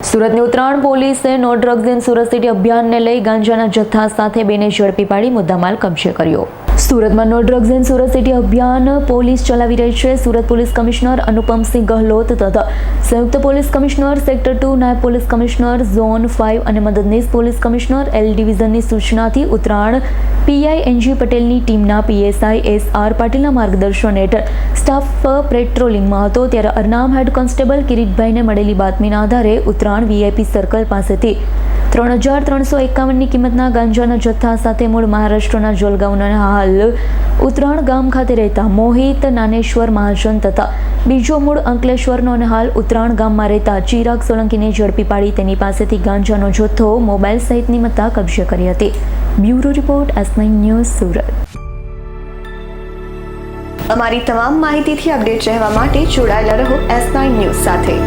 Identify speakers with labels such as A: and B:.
A: સુરતની ઉત્તરાયણ પોલીસે no drugs in Surat city અભિયાનને લઈ ગાંજાના જથ્થા સાથે બેને ઝડપી પાડી મુદ્દામાલ કબજે કર્યો. સુરતમાં no drugs in Surat city અભિયાન પોલીસ ચલાવી રહી છે. સુરત પોલીસ કમિશનર અનુપમસિંહ ગહલોત તથા સંયુક્ત પોલીસ કમિશનર સેક્ટર ટુ નાયબ પોલીસ કમિશનર ઝોન ફાઇવ અને મદદનીશ પોલીસ કમિશનર એલ ડિવિઝનની સૂચનાથી ઉત્તરાયણ પીઆઈ એનજી પટેલની ટીમના પીએસઆઈ એસ આર પાટીલના માર્ગદર્શન હેઠળ સ્ટાફ પેટ્રોલિંગમાં હતો. ત્યારે અરનામ હેડ કોન્સ્ટેબલ કિરીટભાઈને મળેલી બાતમીના આધારે ઉત્તરાયણ વીઆઈપી સર્કલ પાસેથી ત્રણ હજાર ત્રણસો એકાવનની કિંમતના ગાંજાના જથ્થા સાથે મૂળ મહારાષ્ટ્રના જોલગાંવના હાલ ઉત્તરાયણ ગામ ખાતે રહેતા મોહિત નાનેશ્વર મહાજન તથા બીજો મૂળ અંકલેશ્વરનો અને હાલ ઉત્તરાયણ ગામમાં રહેતા ચિરાગ સોલંકીને ઝડપી પાડી તેની પાસેથી ગાંજાનો જથ્થો મોબાઈલ સહિતની મત્તા કબજે કરી હતી. Bureau report S news Surat.
B: અમારી તમામ માહિતીથી અપડેટ રહેવા માટે જોડાયેલા રહો એસ ન્યૂઝ સાથે.